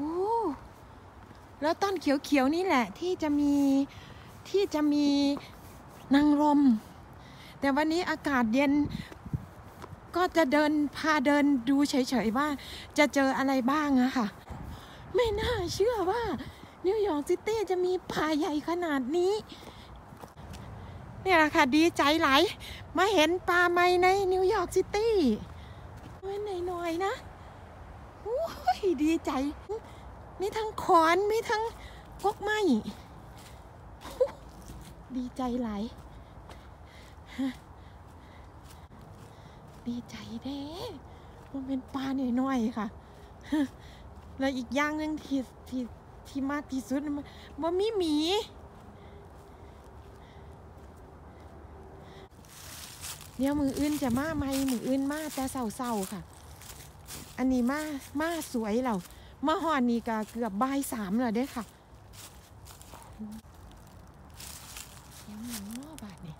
อ้แล้วต้นเขียวๆนี่แหละที่จะมีที่จะมีนางรม แต่วันนี้อากาศเย็นก็จะเดินพาเดินดูเฉยๆว่าจะเจออะไรบ้างอะค่ะ ไม่น่าเชื่อว่านิวยอร์กซิตี้จะมีป่าใหญ่ขนาดนี้ เนี่ยแหละค่ะดีใจหลายมาเห็นป่าไม้ในนิวยอร์กซิตี้ไม่หน่อยๆนะ ดีใจ มีทั้งขอน มีทั้งพวกไม้ดีใจหลายดีใจเด้มันเป็นปลาหน่อยๆค่ะ แล้วอีกอย่างหนึ่งที่ที่ที่มากที่สุดมันมีหมีเดี๋ยวมืออื่นจะมาไหมมืออื่นมาแต่เศร้าๆค่ะ อันนี้มามาสวยเรามาหอนนี่ก็เกือบบ่ายสามแล้วเด้อค่ะเสียงหนังนอบาดนี่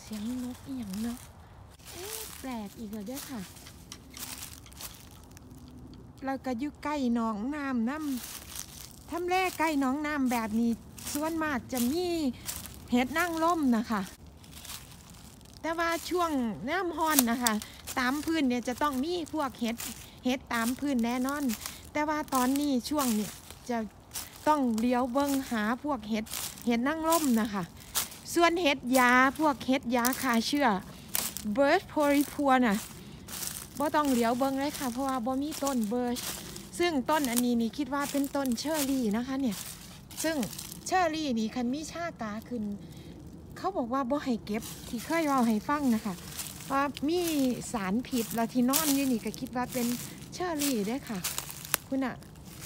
เสียงนกอีหยังเนาะเอ๊ะแปลกอีกแล้วเด้อค่ะแล้วก็อยู่ใกล้หนองน้ำน้ำทำแร่ใกล้หนองน้ำแบบนี้ส่วนมากจะมีเห็ดนั่งล่มนะคะ แต่ว่าช่วงน้ำฮ้อนนะคะ ตามพื้นเนี่ยจะต้องมีพวกเห็ดเห็ดตามพื้นแน่นอน แต่ว่าตอนนี้ช่วงเนี่ยจะต้องเลี้ยวเบิ้งหาพวกเห็ดเห็ดนั่งล่มนะคะ ส่วนเห็ดยาพวกเห็ดยาคาเชื้อ bird p o r i p u r น่ะบ่ต้องเลี้ยวเบิ้งเลยค่ะ เพราะว่าบ่มีต้นเบิร์ชซึ่งต้นอันนี้นี่คิดว่าเป็นต้นเชอร์รี่นะคะเนี่ยซึ่งเชอร์รี่นี่คันมีชากาขึ้น เขาบอกว่าบ่ให้เก็บที่เคยเล่าให้ฟังนะคะ ว่ามีสารผิดแล้วที่นอนอยู่นี่ก็คิดว่าเป็นเชอร์รี่เด้ค่ะ คุณอะ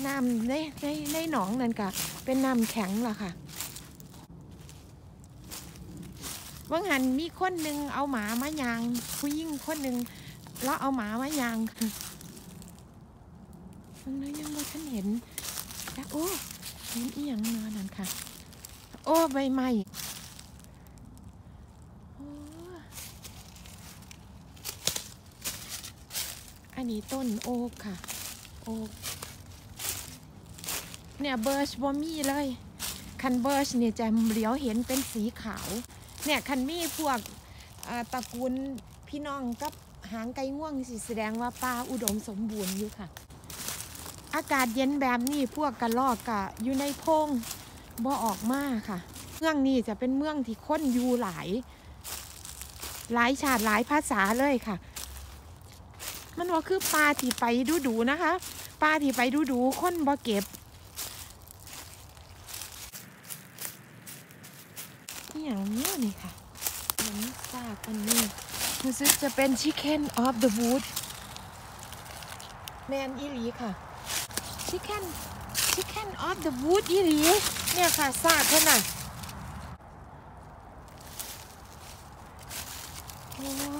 น้ำในในในหนองนั่นก็เป็นน้ำแข็งล่ะค่ะว่างหันมีคนหนึ่งเอาหมามายางผู้หญิงคนหนึ่งแล้วเอาหมามายางตรงนั้นยังไม่ทันเห็นโอ้เห็นอีหยังเนอนนั่นค่ะ โอ้ใบไม้ โอ้ อันนี้ต้นโอ๊กค่ะ โอ๊กเนี่ยเบิร์ชบอมี่เลย คันเบิร์ชเนี่ยจะเหลียวเห็นเป็นสีขาว เนี่ยคันมี่พวกตระกูลพี่น้องกับหางไก่ง่วงสิแสดงว่าป่าอุดมสมบูรณ์อยู่ค่ะ อากาศเย็นแบบนี้พวกกระรอกกะอยู่ในโพรงบ่ออกมาค่ะ เมืองนี้จะเป็นเมืองที่ค้นอยู่หลาย หลายชาติหลายภาษาเลยค่ะ มันว่าคือปลาที่ไปดูดูนะคะ ปลาที่ไปดูดูคนบ่เก็บนี่อย่างนี้นี่ค่ะหมือนซากอันนี้รู้สึกจะเป็น Chicken of the Wood แมนอีหลีค่ะ Chicken Chicken of the Wood อีหลีเนี่ยค่ะซากเท่าน่ะโอ้น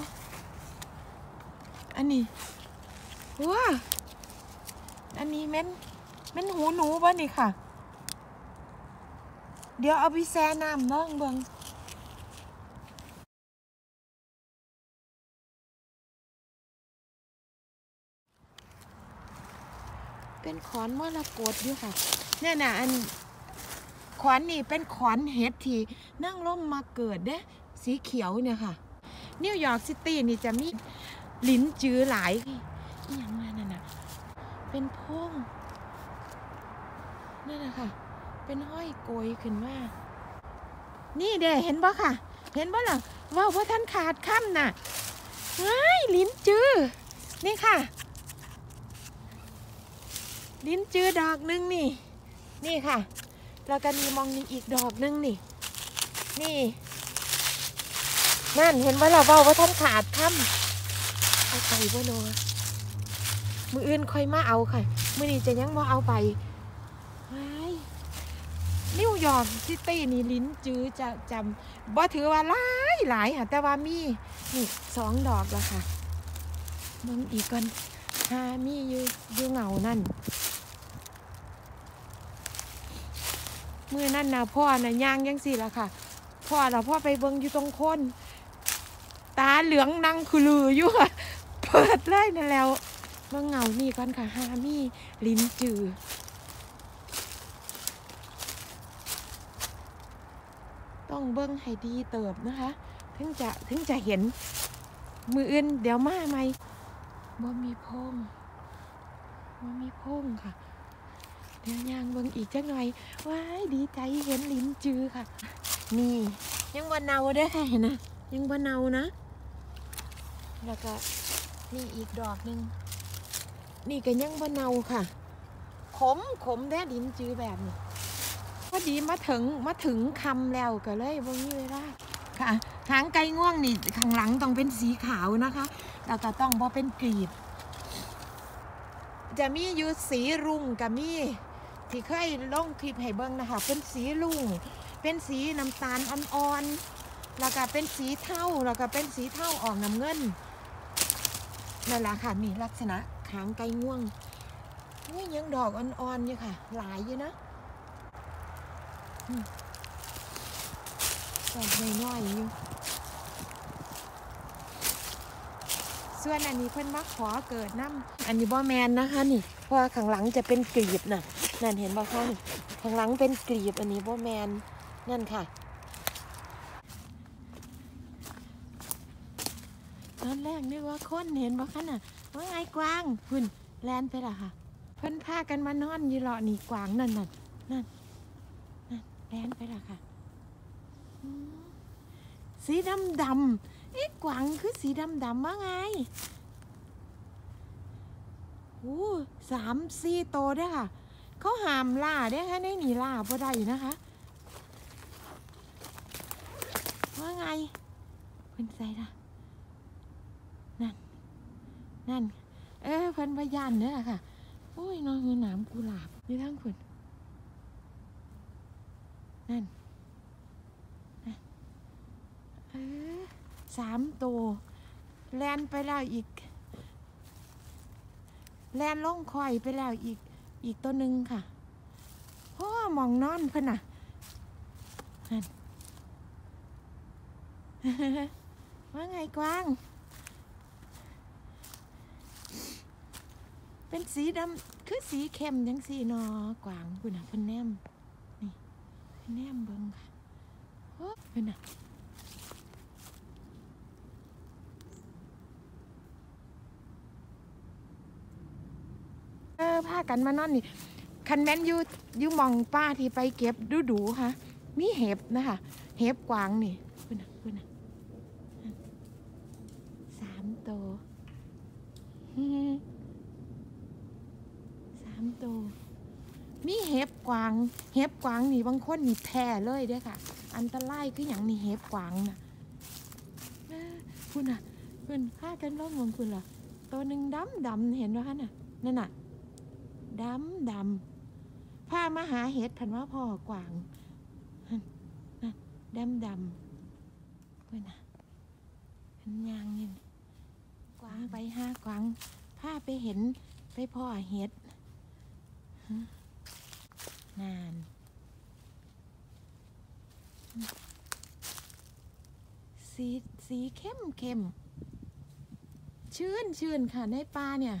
นี้ว้าอันนี้แม่นแม่นหูหนูบ่นี่ค่ะ เดี๋ยวเอาไปแช่น้ำน้องเบิงเป็นขอนมรกตอยู่ค่ะเนี่ยนะอันขอนนี่เป็นขอนเห็ดที่นั่งร่มมาเกิดเด้สีเขียวเนี่ยค่ะ นิวยอร์กซิตี้นี่จะมี ลิ้นจื้อหลายอหย่างนั้นน่ะเป็นพงนั่นนะค่ะ เป็นห้อยโกยขึ้นมานี่เด้เห็นบ่ค่ะ เห็นบ่ล่ะว่าว่าท่านขาดค่ำน่ะไอ้ายลิ้นจื้อนี่ค่ะ ลิ้นจื้อดอกหนึงนี่ นี่ค่ะ แล้วก็มีมองนี่อีกดอกหนึงนี่ นี่ นั่นเห็นว่าเราเบาว่าท่านขาดค่ำ เอาไปบ่โนมืออื่นค่อยมาเอาค่ะมือนี้จะยังบ่เอาไปไนิวยอร์กซิตี้นี่ลิ้นจื้อจะจำบ่ถือว่าหลายหลายค่ะแต่ว่ามีนี่สองดอกแล้วค่ะเบิ่งอีกก่อนหามีอยู่อยู่เหงานั่นเมื่อนั่นนะพ่อน่ะย่างยังสิละค่ะพ่อเราพ่อไปเบิ่งอยู่ตรงคน ตาเหลืองนั่งคือลืออยู่ค่ะ เปิดเลยนั่นแล้วเบิ่งเงานี่ก่อนค่ะหามีลิ้นจือต้องเบิ่งให้ดีเติบนะคะ ถึงจะถึงจะเห็นมืออื่นเดี๋ยวมาไหมบ่มีพงบ่มีพงค่ะ เดี๋ยวยางเบิ่งอีกจังหน่อยว้ายดีใจเห็นลิ้นจือค่ะ นี่ยังบ่เนาเด้อค่ะเห็นนะยังบ่เนานะ แล้วก็ นี่อีกดอกหนึ่งนี่ก็ยังบ่เนาค่ะ ขมขมแด้ลิ้นจือแบบนี้พอดีมาถึงมาถึงคำแล้วก็เลยบ่มีเวลาค่ะหางไก่ง่วงนี่ข้างหลังต้องเป็นสีขาวนะคะแล้วก็ต้องบ่เป็นกรีบ จะมีอยู่สีรุ้งกับมีที่เคยลงคลิปให้เบิ่งนะคะ เป็นสีรุ้งเป็นสีน้ำตาลอ่อนๆแล้วก็เป็นสีเทาแล้วก็เป็นสีเทาออกน้ำเงิน นั่นแหละค่ะ มีลักษณะหางไก่ง่วงนี่ยังดอกอ่อนๆอยู่ค่ะ หลายอยู่นะดอกน้อยๆอยู่ส่วนอันนี้เพิ่นมาขอเกิดน้ำอันนี้บ่แมนนะคะนี่ เพราะข้างหลังจะเป็นกรีบน่ะ นั่นเห็นบ่คะข้างหลังเป็นกรีบอันนี้บ่แมนนั่นค่ะตอนแร กนึกว่าคนเห็นบ่คะน่ะว่าไงกวางพุ่นแลนไปละค่ะ เพิ่นพากันมานอนอยู่เลาะนี่กวางนั่นน่ะนั่นนั่นแลนไปละค่ะ สีดำดำๆเอ๊ะกวางคือสีดำดำว่าไงโอ้สามสี่โตวเด้ค่ะ เขาหามล่าเด้ค่ะในนี่ล่าบ่ได้นะคะว่าไงเพิ่นใส่ละนั่น นั่น เออเพิ่นพยานเด้อค่ะ โอ้ยนอนอยู่หนามกุหลาบยู่ทั้งเพิ่นนั่นนั่นเออสามตัวแลนไปแล้วอีก แลนล่องคอยไปแล้วอีกอีกตัวหนึ่งค่ะพ่อมองนอนเพิ่นน่ะนั่นว่าไงกวาง เป็นสีดำคือสีเข้มยังสีนอกวางเพิ่นน่ะเพิ่นแนมนี่เพิ่นแนมเบิ่งค่ะโอ้เพิ่นน่ะเออพากันมานอนนี่คันแมนยูยูมองป้าที่ไปเก็บดูดูค่ะ มีเห็บนะคะเห็บกวางนี่คุณน่ะคุณน่ะสามตัว สามตัว มีเห็บกวาง เห็บกวางนี่บางคนนี่แพ้เลยเด้ค่ะ อันตรายคืออย่างนี่เห็บกวางน่ะคุณน่ะคุณพากันล่องมองคุณเหรอตัวหนึ่งดำดำเห็นไหมคะน่ะนั่นน่ะดำดำพามาหาเห็ดพันว่าพ่อกวางนั่นดำดำเพื่อนน่ะเป็นยางนี่กวางไปหากวางพาไปเห็นไปพ่อเห็ดฮะ นานสีสีเข้มเข้มชื่นชื่นค่ะในป่าเนี่ย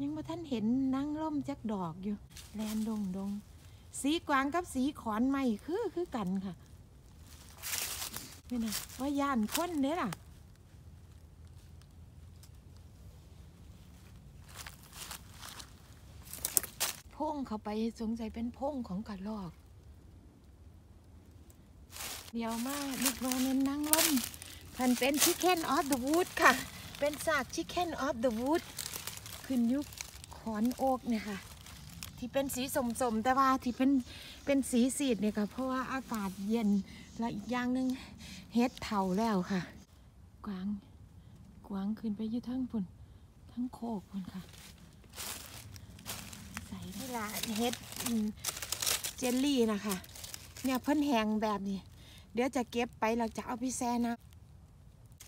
ยังมาท่านเห็นนั่งร่มจักดอกอยู่ แลนดงดง สีกวางกับสีขอนไม้คือคือกันค่ะนี่นะว่าย่านคนเด้อล่ะ งเข้าไปสงสัยเป็นพงของกระรอก เดี๋ยวมาลูกโรนนนั่งร่มพันเป็นชิคเก้นออฟเดอะวูดค่ะ เป็นซากชิคเก้นออฟเดอะวูดขึ้นยุคขอนโอกเนี่ยค่ะ ที่เป็นสีสมๆแต่ว่าที่เป็นเป็นสีสีดเนี่ยค่ะ เพราะว่าอากาศเย็นและอีกอย่างหนึ่งเฮ็ดเถาแล้วค่ะ กวางกวางขึ้นไปยู่ทั้งพุ่นทั้งโคกพุ่นค่ะ ใส่ห้ละเฮ็ดเจลลี่นะคะเนี่ยเพิ่นแหงแบบนี้ เดี๋ยวจะเก็บไปเราจะเอาไปแช่นะ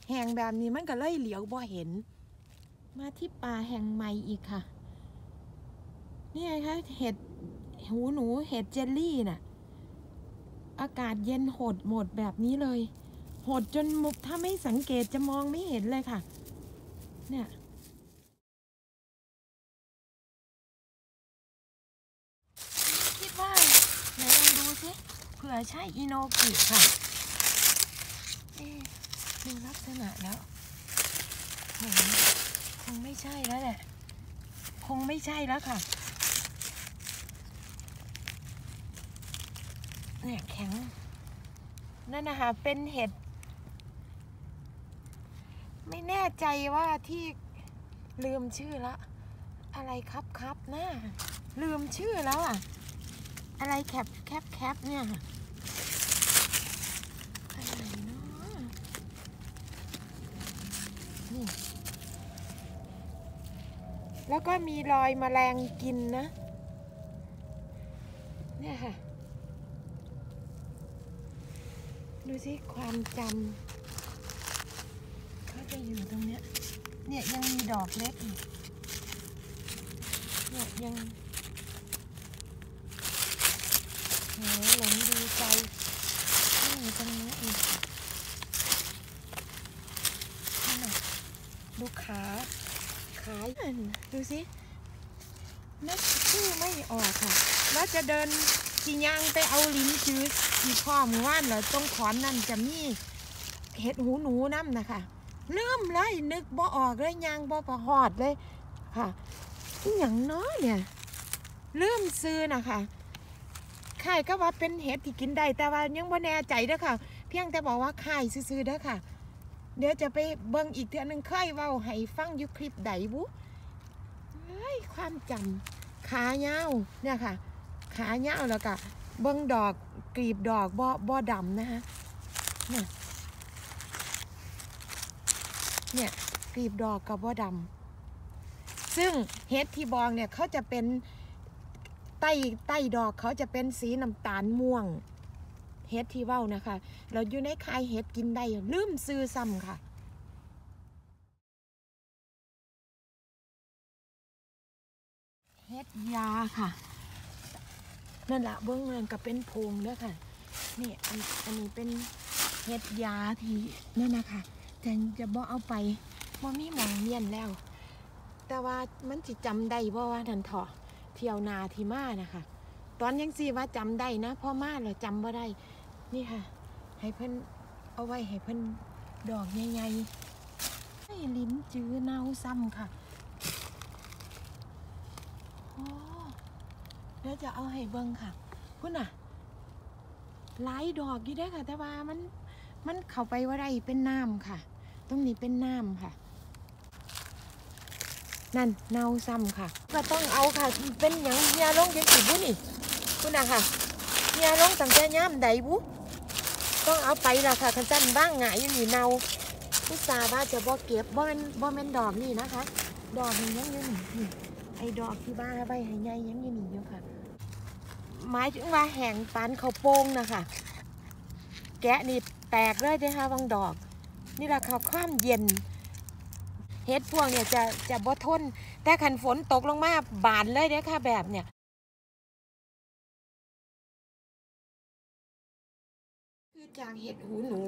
แหงแบบนี้มันก็เลยเหลียวบ่เห็น มาที่ป่าแห่งใหม่อีกค่ะ นี่ไงคะเห็ดหูหนูเห็ดเจลลี่น่ะ อากาศเย็นหดหมดแบบนี้เลย หดจนมุกถ้าไม่สังเกตจะมองไม่เห็นเลยค่ะ เนี่ย สิเผื่อ ใช่อิโนกิค่ะดูลักษณะแล้วคงคงไม่ใช่แล้วแหละ คงไม่ใช่แล้วค่ะ เนี่ยแข็ง นั่นนะคะเป็นเห็ด ไม่แน่ใจว่าที่ลืมชื่อละ อะไรครับครับนะลืมชื่อแล้วอะ อะไรแคปแคปแคปเนี่ย อะไรเนาะนี่ แล้วก็มีรอยแมลงกินนะ เนี่ยค่ะ ดูสิความจำเขาจะอยู่ตรงเนี้ย เนี่ยยังมีดอกเล็กอีกเนี่ยยังโหหลงดีใจนี่อยู่ตรงนี้อีกนั่นน่ะ ดูขาขาอันดูสินึกชื่อไม่ออกค่ะ แล้วจะเดินจียางไปเอาลิ้นจืดอีข้อหมู่ว่านเหรอตรงขอนนั่นจะมีเห็ดหูหนูน้ำนะคะลืมเลยนึกบ่ออกเลยยางบ่ประหอดเลยค่ะอย่างน้อยเนี่ยลืมซื้อนะคะข่ายก็ว่าเป็นเห็ดที่กินได้แต่ว่ายังบ่แน่ใจเด้อค่ะ เพียงแต่บอกว่าข่ายซื้อๆเด้อค่ะ เดี๋ยวจะไปเบิ่งอีกเทื่อนึงเคยเว้าให้ฟังยู่คลิปใดบุเฮ้ยความจำขาเงาวเนี่ยค่ะ ขาเงาแล้วก็เบิ่งดอกกลีบดอกบ่บ่ดำนะคะเนี่ยเนี่ยกลีบดอกกับว่าดำซึ่งเห็ดที่บองเนี่ยเขาจะเป็นใต้ใต้ดอกเขาจะเป็นสีน้ำตาลม่วง เห็ดที่เว้านะคะ เราอยู่ในคายเห็ดกินได้ลืมซื้อซ้ำค่ะเห็ดยาค่ะ นั่นแหละเบื้องเงินก็เป็นพงเด้อค่ะ นี่อันอันนี้เป็นเห็ดยาที่นั่นนะคะแต่จะบ่เอาไปบ่มีหมองเมียนแล้ว แต่ว่ามันสิจำได้บ่ว่านันเถาะเที่ยวนาที่มานะคะ ตอนยังสีว่าจำได้นะพ่อมาเราจำบ่ได้ นี่ค่ะ ให้เพิ่นเอาไว้ให้เพิ่นดอกใหญ่ๆให้ลิ้นจื้อเน่าซ้ำค่ะโอ้เดี๋ยวจะเอาให้เบิ่งค่ะคุณน่ะหลายดอกอยู่ได้ค่ะ แต่ว่ามันมันเข้าไปว่าไรเป็นน้ำค่ะ ตรงนี้เป็นน้ำค่ะ นั่นเนาซ้ำค่ะ ก็ต้องเอาค่ะ เป็นอย่างเฮียลงยังสิบุนี่ คุณน่ะค่ะเฮียลงตั้งแต่ย่ามใดบุต้องเอาไปละค่ะคันจันบ้างหงายอยู่นี่เนาพุทราว่าจะบ่เก็บบ่เป็นบ่เป็นดอกนี่นะคะ ดอกมันยังอยู่นี่ไอ้ดอกที่บ้าใบให้ใหญ่ยังอยู่นี่อยู่ค่ะหมายถึงว่าแห้งปานเขาโป่งนะคะแกะนี่แตกเลยนะคะบางดอก นี่แหละค่ะความเย็นเห็ดพวกเนี่ยจะจะบ่ทน แต่ขันฝนตกลงมาบานเลยเด้อค่ะแบบเนี่ย อจากเห็ดหูหนู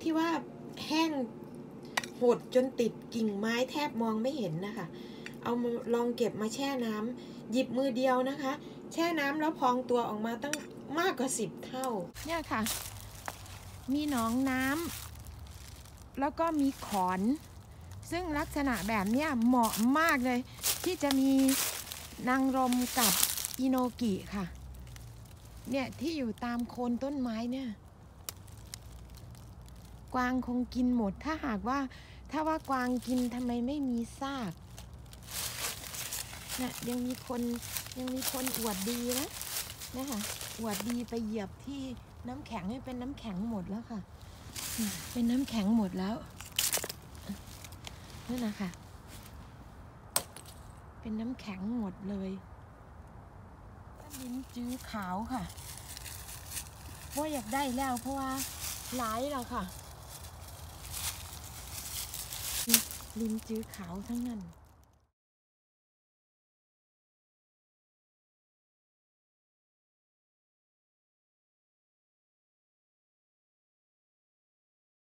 ที่ว่าแห้งหดจนติดกิ่งไม้แทบมองไม่เห็นนะคะ เอาลองเก็บมาแช่น้ำหยิบมือเดียวนะคะ แช่น้ำแล้วพองตัวออกมาตั้งมากกว่าสิบเท่า เนี่ยค่ะ มีหนองน้ำแล้วก็มีขอน ซึ่งลักษณะแบบเนี้ยเหมาะมากเลย ที่จะมีนางรมกับอิโนกิค่ะ เนี่ยที่อยู่ตามโคนต้นไม้เนี่ย วางคงกินหมด ถ้าหากว่า ถ้าว่ากวางกินทำไมไม่มีซากนะยังมีคนยังมีคนอวดดีนะนะคะอวดดีไปเหยียบที่น้ำแข็งให้เป็นน้ำแข็งหมดแล้วค่ะ เป็นน้ำแข็งหมดแล้วนั่นนะคะ เป็นน้ำแข็งหมดเลยลิ้นจื้อขาวค่ะว่าอยากได้แล้วเพราะว่าหลายแล้วค่ะ ลิ้นจื้อขาวทั้งนั้น